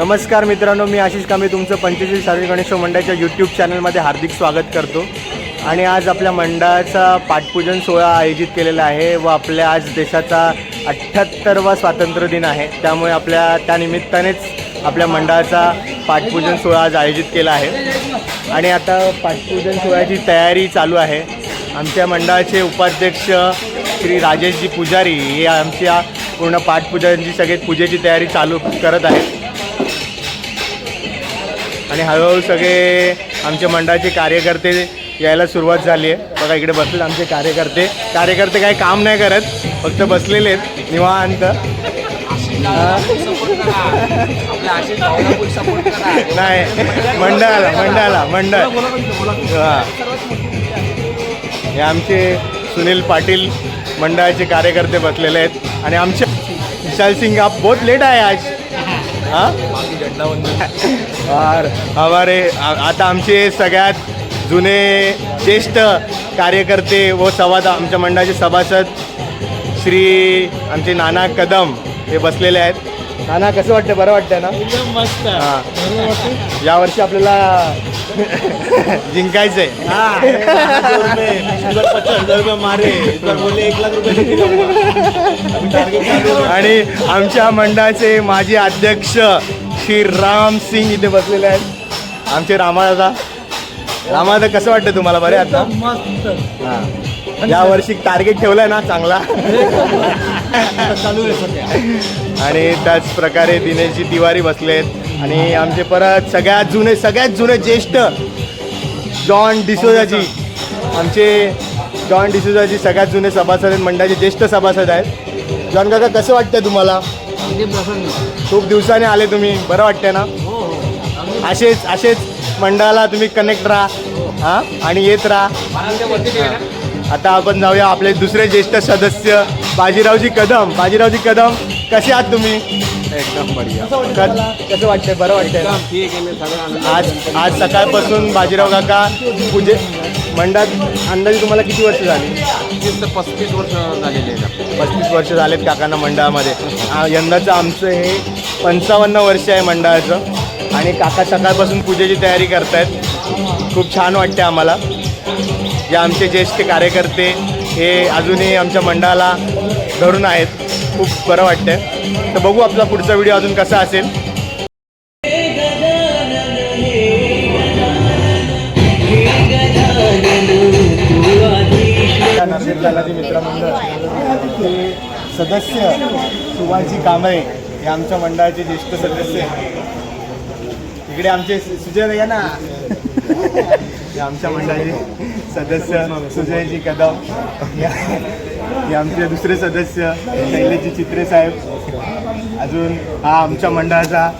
नमस्कार मित्रांनो मी आशिष कांबळे तुमचं पंचशील सार्वजनिक गणेश मंडळाच्या यूट्यूब चॅनलमध्ये हार्दिक स्वागत करतो. आणि आज आपल्या मंडळाचा पाठपूजन सोहळा आयोजित केलेला आहे व आपल्या आज देशाचा अठ्ठ्याहत्तरवा स्वातंत्र्य दिन आहे. त्यामुळे आपल्या त्यानिमित्तानेच आपल्या मंडळाचा पाठपूजन सोहळा आज आयोजित केला आहे. आणि आता पाठपूजन सोहळ्याची तयारी चालू आहे. आमच्या मंडळाचे उपाध्यक्ष श्री राजेशजी पुजारी हे आमच्या पूर्ण पाठपूजनची सगळे पूजेची तयारी चालू करत आहेत. आणि हळूहळू सगळे आमच्या मंडळाचे कार्यकर्ते यायला सुरुवात झाली आहे. बघा इकडे बसलेत आमचे कार्यकर्ते. कार्यकर्ते काही काम नाही करत फक्त बसलेले आहेत निवांत. नाही मंडळाला मंडळाला मंडळ. हां. हे आमचे सुनील पाटील मंडळाचे कार्यकर्ते बसलेले आहेत. आणि आमचे विशाल सिंग आप बहुत लेट आहे आज. हां? और हमारे आता आमचे सगळ्यात जुने ज्येष्ठ कार्यकर्ते व सभाद आमच्या मंडळाचे सभासद श्री आमचे नाना कदम हे बसलेले आहेत. नाना कसं वाटतं बरं वाटतं ना? एकदम मस्त. हां. यावर्षी आपल्याला जिंकायचं आहे है. आणि आमच्या मंडळाचे माजी अध्यक्ष श्री राम सिंग इथे बसलेले आहेत. आमचे रामादा रामादा कसं वाटतं तुम्हाला? बरे आता हां. या वर्षी टार्गेट ठेवलाय ना चांगला. चालू आणि त्याच प्रकारे दिनेशजी तिवारी बसलेत आणि आमचे परत सगळ्यात जुने सगळ्यात जुने ज्येष्ठ जॉन डिसोजाजी. आमचे जॉन डिसोजाजी सगळ्यात जुने सभासद आहेत. मंडळाचे ज्येष्ठ सभासद आहेत. जॉन काका कसं वाटतं तुम्हाला? खूप दिवसाने आले तुम्ही. बरं वाटतं ना? हो हो. असेच असेच मंडळाला तुम्ही कनेक्ट राहा. हां? आणि येत राहा. आता आपण जाऊया आपले दुसरे ज्येष्ठ सदस्य. बाजीरावजी कदम. बाजीरावजी कदम कसे आहात तुम्ही? एकदम बढिया. कसं वाटतंय? बरं वाटतंय आज आज सकाळपासून बाजीराव काका पूजे मंडळात अंदाजे तुम्हाला किती वर्ष झाली? पस्तीस वर्ष झालेले आहेत. पस्तीस वर्ष झालेत काकांना मंडळामध्ये. यंदाचं आमचं हे पंचावन्न वर्ष आहे मंडळाचं. आणि काका सकाळपासून पूजेची तयारी करतायत. खूप छान वाटते आम्हाला. जे आमचे ज्येष्ठ कार्यकर्ते हे अजूनही आमच्या मंडळाला धरून आहेत. खूप बरं वाटतंय. तर बघू आपला पुढचा व्हिडिओ अजून कसा असेल. मित्रमंडळ सदस्य सुभाषजी कांबळे हे आमच्या मंडळाचे ज्येष्ठ सदस्य इकडे आमचे सुजय या ना? आमच्या मंडळाचे सदस्य सुजयजी कदम. हे- हे आमचे दुसरे सदस्य शैलेशजी चित्रे साहेब. अजून हा आमच्या मंडळाचा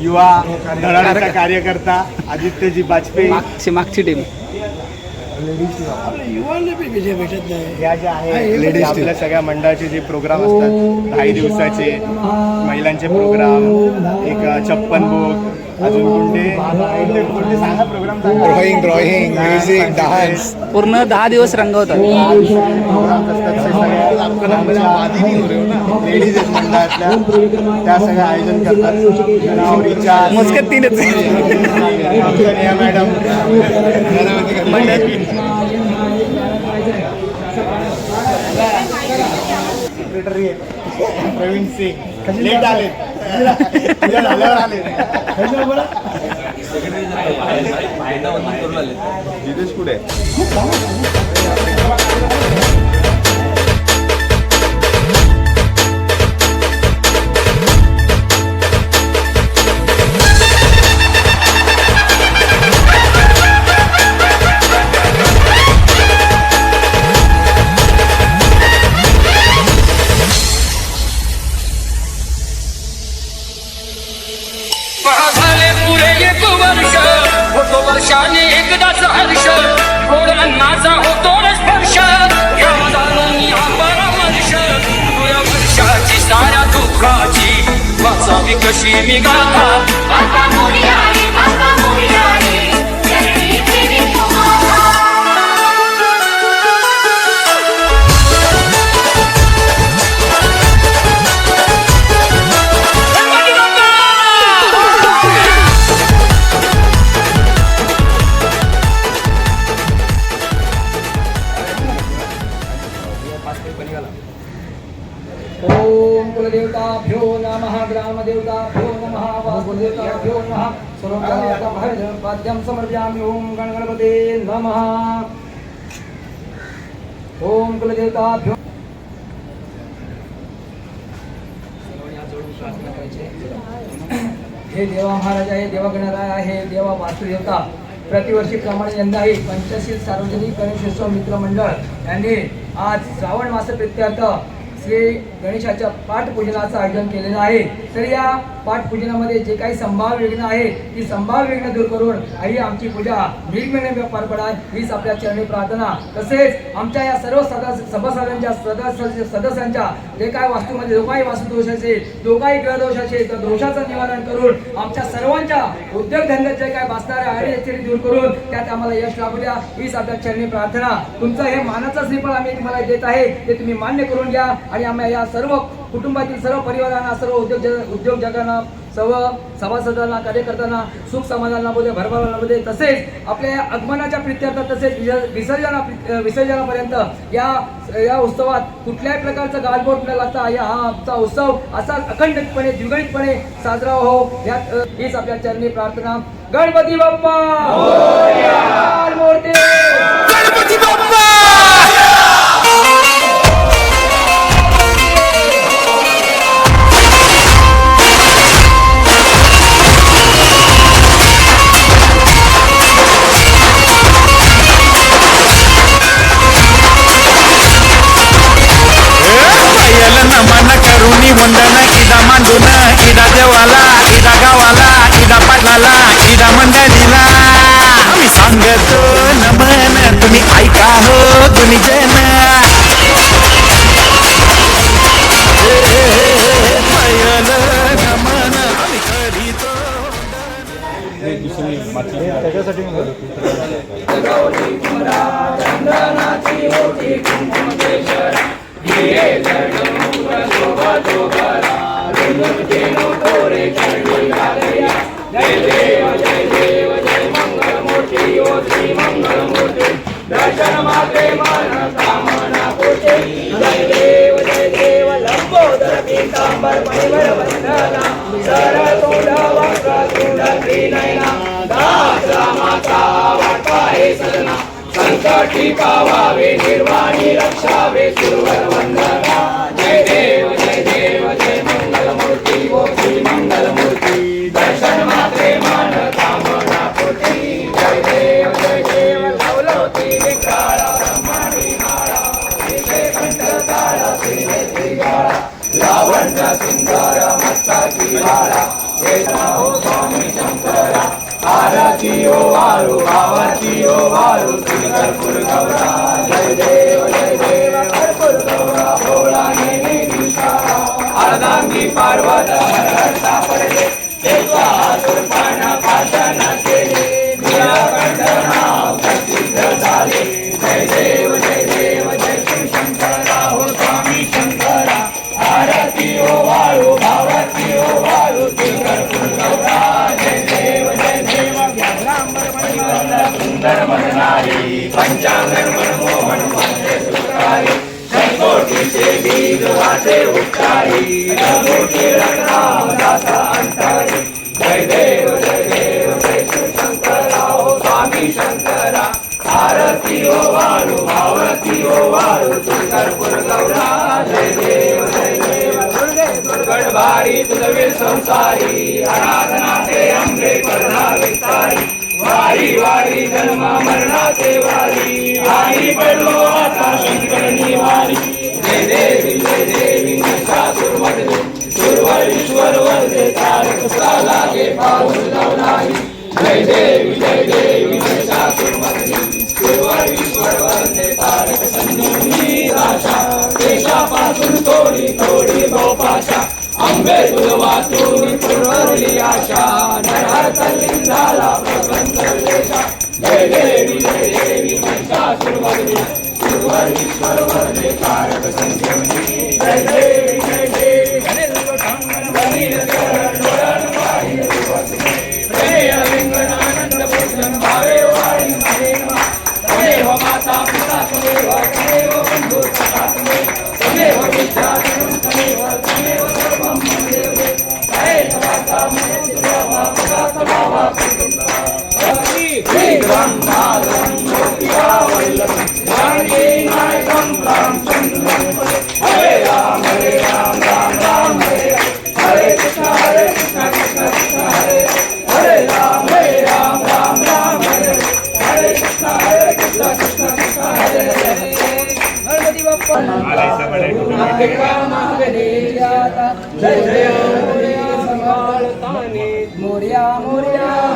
युवा धडाडीचा कार्यकर्ता आदित्यजी वाजपेयी मागची टीम या ज्या ते आपल्या सगळ्या मंडळाचे जे प्रोग्राम असतात काही दिवसाचे महिलांचे प्रोग्राम एक छप्पन बुक अजून कोणते? कोणते कोणते सांगा. Program drawing drawing music dance पूर्ण दहा दिवस रंगवतात. लेडीज आहेत मंडळातल्या. त्या सगळ्या आयोजन करतात. मोजक्यात तीनच madam. Secretary Praveen Singh late आले झाल्यावर आले जितेश कुठे शाने वर्षाने एकदाच हर्ष गोड अन्नाचा होतो स्पर्श घ्यावा जाणून हा वर्षाची साऱ्या दुःखाची वाचावी कशी मी गाथा. नमः। सर्वपाद्यं समर्पयामि। ओम गणगणपते नमः। ओम कुलदेवताभ्यो हे देवा महाराज आहे देवा गणराय आहे देवा वास्तुदेवता प्रतिवर्षी प्रमाणे यंदाही पंचशील सार्वजनिक गणेशोत्सव मित्र मंडळ यांनी आज श्रावण मास प्रित्यर्थ श्री गणेशाच्या पाठपूजनाचं आयोजन केलेलं आहे. तर या पाठपूजनामध्ये जे काही संभाव्य विघ्न आहे ती संभाव्य विघ्न दूर करून आई आमची पूजा निर्विघ्न पार पडा हीच आपल्या चरणी प्रार्थना तसेच आमच्या या सर्व सदस्य सभासदांच्या सदस्य सदस्यांच्या जे काय वास्तूमध्ये जो काही वास्तुदोष असेल जो काही ग्रहदोष असेल तर दोषाचं निवारण करून आमच्या सर्वांच्या उद्योगधंद्यात जे काय बसणाऱ्या अडीअडचणी दूर करून त्यात आम्हाला यश लाभू द्या हीच आपल्या चरणी प्रार्थना. तुमचं हे मानाचं श्रीफळ आम्ही तुम्हाला देत आहे ते तुम्ही मान्य करून घ्या आणि आम्ही या सर्व कुटुंबातील सर्व परिवारांना सर्व उद्योग उद्योजकांना सर्व सभासदांना कार्यकर्त्यांना सुख समाधाना मध्ये भरभरामध्ये तसेच आपल्या या आगमनाच्या प्रित्यर्थ तसेच विसर- विसर्जना विसर्जनापर्यंत या या उत्सवात कुठल्याही प्रकारचं गालबोट न लागता या हा आमचा उत्सव असा अखंडितपणे द्विगणितपणे साजरा हो. अ, हीच आपल्या चरणी प्रार्थना. गणपती बाप्पा! मूर्ती! पायल समर्पणीवर वंदना सर तोंड वक्र संकटी पावावे निर्वाणी रक्षावे सुरवर वंदना पार्वता पंचांगण मनमोहन वाचे सुखाई शंकोटीचे बीज वाचे उपकारी रघुटी रंगराम दासा अंतरी जय देव जय देव जय शंकराव स्वामी शंकरा आरती ओ वाळू भावती ओ वाळू तुळकरपूर गौरा जय देव जय देव गडबारी तुझवीर संसारी आराधना ते अंबे कर्णा विस्तारी वारी वारी जन्मा मरणाचे वारी. आई पडलो आता शंकरनी वारी. जय देवी जय देवी नशा मर्दे सुरवर ईश्वर वर्दे तारक साला के पाऊस लावणारी जय देवी जय देवी नशा मर्दे सुरवर ईश्वर वर्दे तारक संजीवनी राशा. देशापासून थोडी थोडी गोपाशा आंबे तुलवा तुम्ही पुरवली आशा. नरहर तल्लीन झाला प्रगत. Ei, ei, ei, ei, ei. Morya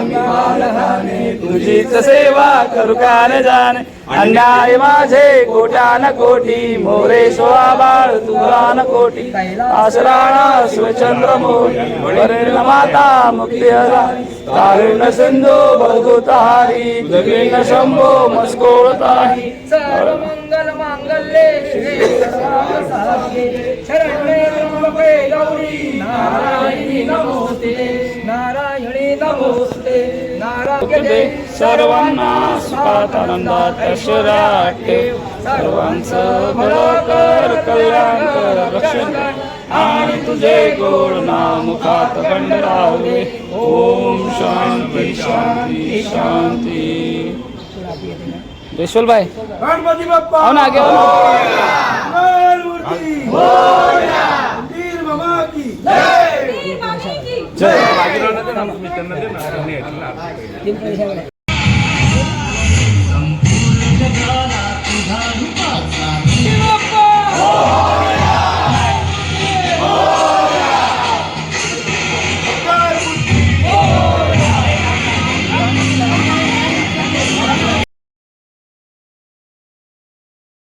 समाळताने तुझीच सेवा करू कान जाण. अन्याय माझे कोटान कोटी मोरे सोळा बाळ तुला कोटी आसराणा शिवचंद्र मोरी माता मुक्ती हरा तारुण सिंधू बळगुतारी जगीन शंभो मस्कोळ ताही मंगल मांगल्ये शरण्ये त्र्यंबके गौरी। नारायणी नमोस्ते नारायणी नमोस्ते नारायणे सर्वांना सुखात आनंदात ऐश्वर्यात सर्वांचं भलं कर कल्याण कर रक्षण आणि तुझे गोड नाम मुखात बंड राहावे ओम शांती शांती शांती. यशवलभाई गणपती बाप्पा हो ना